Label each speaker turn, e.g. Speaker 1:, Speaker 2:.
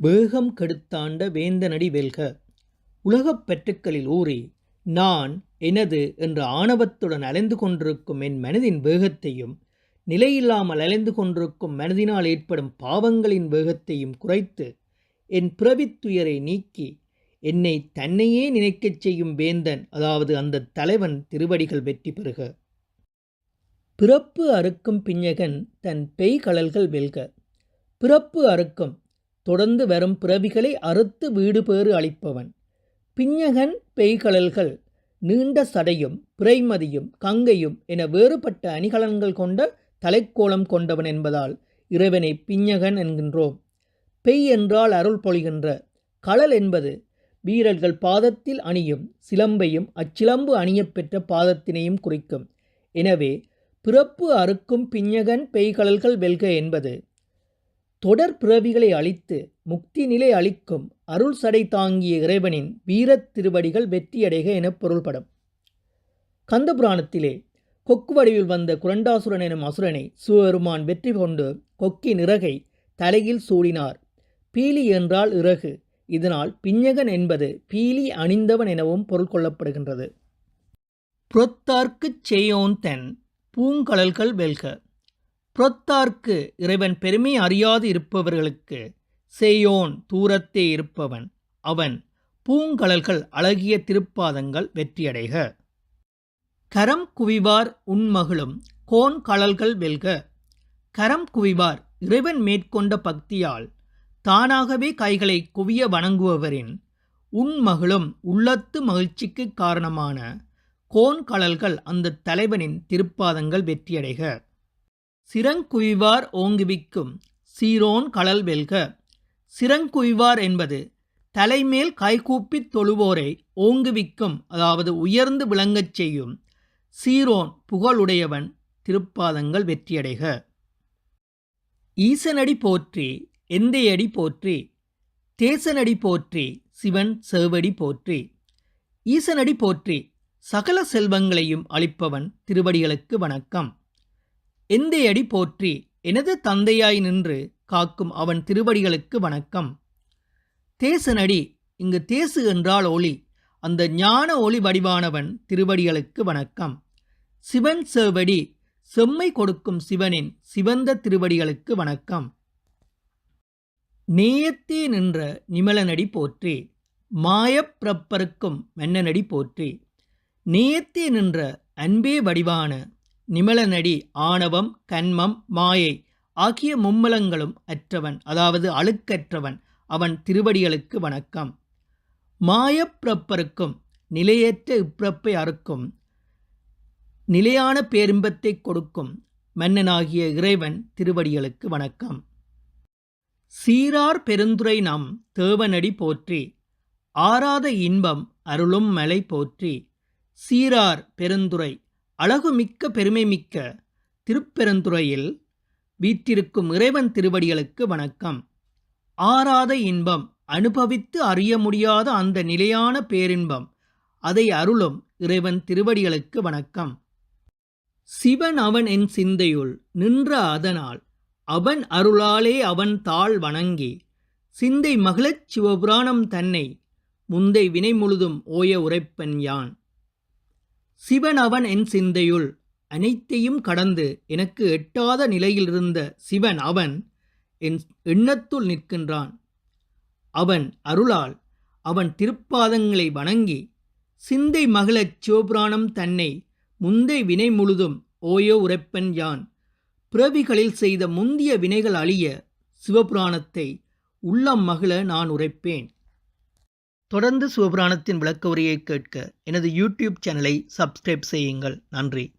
Speaker 1: வேகம் கெடுத்தாண்ட வேந்தனடி வெல்க. உலகப் பெற்றுக்களில் ஊறி நான் எனது என்ற ஆணவத்துடன் அலைந்து கொண்டிருக்கும் என் மனதின் வேகத்தையும் நிலையில்லாமல் அலைந்து கொண்டிருக்கும் மனதினால் ஏற்படும் பாவங்களின் வேகத்தையும் குறைத்து என் பிறவித்துயரை நீக்கி என்னை தன்னையே நினைக்கச் செய்யும் வேந்தன் அதாவது அந்த தலைவன் திருவடிகள் வெற்றி பெறுக. பிறப்பு அறுக்கும் பிஞ்சகன் தன் பெய்கழல்கள் வெல்க. பிறப்பு அறுக்கும் தொடர்ந்து வரும் பிறவிகளை அறுத்து வீடு பேறு அளிப்பவன். பிஞ்சகன் பெய்கழல்கள் நீண்ட சடையும் பிறைமதியும் கங்கையும் என வேறுபட்ட அணிகலன்கள் கொண்ட தலைக்கோலம் கொண்டவன் என்பதால் இறைவனை பிஞ்சகன் என்கின்றோம். பெய் என்றால் அருள் பொழிகின்ற களல் என்பது வீரர்கள் பாதத்தில் அணியும் சிலம்பையும் அச்சிலம்பு அணியப்பெற்ற பாதத்தினையும் குறிக்கும். எனவே பிறப்பு அறுக்கும் பிஞ்சகன் பெய்கடல்கள் வெல்க என்பது தொடர் பிறவிகளை அழித்து முக்தி நிலை அளிக்கும் அருள் சடை தாங்கிய இறைவனின் வீரத் திருவடிகள் வெற்றியடைக என பொருள்படும். கந்தபுராணத்திலே கொக்கு வடிவில் வந்த குரண்டாசுரன் எனும் அசுரனை சிவபெருமான் வெற்றி கொண்டு கொக்கின் இறகை தலையில் சூடினார். பீலி என்றால் இறகு. இதனால் பிஞ்சகன் என்பது பீலி அணிந்தவன் எனவும் பொருள் கொள்ளப்படுகின்றது. புறத்தார்க்குச் செய்யோன் தென் பூங்கழல்கள் வெல்க. புறத்தார்க்கு இறைவன் பெருமை அறியாது இருப்பவர்களுக்கு செய்யோன் தூரத்தே இருப்பவன். அவன் பூங்கழல்கள் அழகிய திருப்பாதங்கள் வெற்றியடைக. கரம் குவிவார் உண்மகளும் கோன் கழல்கள் வெல்க. கரம் குவிவார் இறைவன் மேற்கொண்ட பக்தியால் தானாகவே கைகளை குவிய வணங்குபவரின் உண்மகளும் உள்ளத்து மகிழ்ச்சிக்கு காரணமான கோன் கழல்கள் அந்த தலைவனின் திருப்பாதங்கள் வெற்றியடைக. சிரங்குய்வார் ஓங்குவிக்கும். சீரோன் கடல் வெல்க. சிரங்குய்வார் என்பது தலைமேல் கைகூப்பித் தொழுவோரை ஓங்குவிக்கும் அதாவது உயர்ந்து விளங்கச் செய்யும். சீரோன் புகழுடையவன் திருப்பாதங்கள் வெற்றியடைக. ஈசனடி போற்றி எந்தையடி போற்றி. தேசனடி போற்றி சிவன் சேவடி போற்றி. ஈசனடி போற்றி சகல செல்வங்களையும் அளிப்பவன் திருவடிகளுக்கு வணக்கம். எந்தையடி போற்றி எனது தந்தையாய் நின்று காக்கும் அவன் திருவடிகளுக்கு வணக்கம். தேசனடி இங்கு தேசு என்றால் ஒளி அந்த ஞான ஒளி வடிவானவன் திருவடிகளுக்கு வணக்கம். சிவன் சேவடி செம்மை கொடுக்கும் சிவனின் சிவந்த திருவடிகளுக்கு வணக்கம். நேயத்தே நின்ற நிமலனடி போற்றி மாயப்பிரப்பருக்கும் மென்னனடி போற்றி நேயத்தே நின்ற அன்பே வடிவான நிமலனடி ஆணவம் கண்மம் மாயை ஆகிய மும்மலங்களும் அற்றவன் அதாவது அழுக்கற்றவன் அவன் திருவடிகளுக்கு வணக்கம். மாயப்பிறப்பருக்கும் நிலையற்ற இப்பிறப்பை அறுக்கும் நிலையான பேரின்பத்தை கொடுக்கும் மன்னனாகிய இறைவன் திருவடிகளுக்கு வணக்கம். சீரார் பெருந்துரை நாம் தேவனடி போற்றி ஆறாத இன்பம் அருளும் மலை போற்றி சீரார் பெருந்துரை அழகுமிக்க பெருமைமிக்க திருப்பெருந்துறையில் வீற்றிருக்கும் இறைவன் திருவடிகளுக்கு வணக்கம். ஆறாத இன்பம் அனுபவித்து அறிய முடியாத அந்த நிலையான பேரின்பம் அதை அருளும் இறைவன் திருவடிகளுக்கு வணக்கம். சிவன் அவன் என் சிந்தையுள் நின்ற அதனால் அவன் அருளாலே அவன் தாழ் வணங்கி சிந்தை மகளச் சிவபுராணம் தன்னை முந்தை வினை முழுதும் ஓய உரைப்பன் யான். சிவன் அவன் என் சிந்தையுள் அனைத்தையும் கடந்து எனக்கு எட்டாத நிலையிலிருந்த சிவன் அவன் என் எண்ணத்துள் நிற்கின்றான். அவன் அருளால் அவன் திருப்பாதங்களை வணங்கி சிந்தை மகளச் சிவபுராணம் தன்னை முந்தை வினை முழுதும் ஓயோ உரைப்பன் யான். பிறவிகளில் செய்த முந்திய வினைகள் அழிய சிவபுராணத்தை உள்ளம் மகிழ நான் உரைப்பேன். தொடர்ந்து சிவபுராணத்தின் விளக்க உரையை கேட்க எனது யூடியூப் சேனலை சப்ஸ்கிரைப் செய்யுங்கள். நன்றி.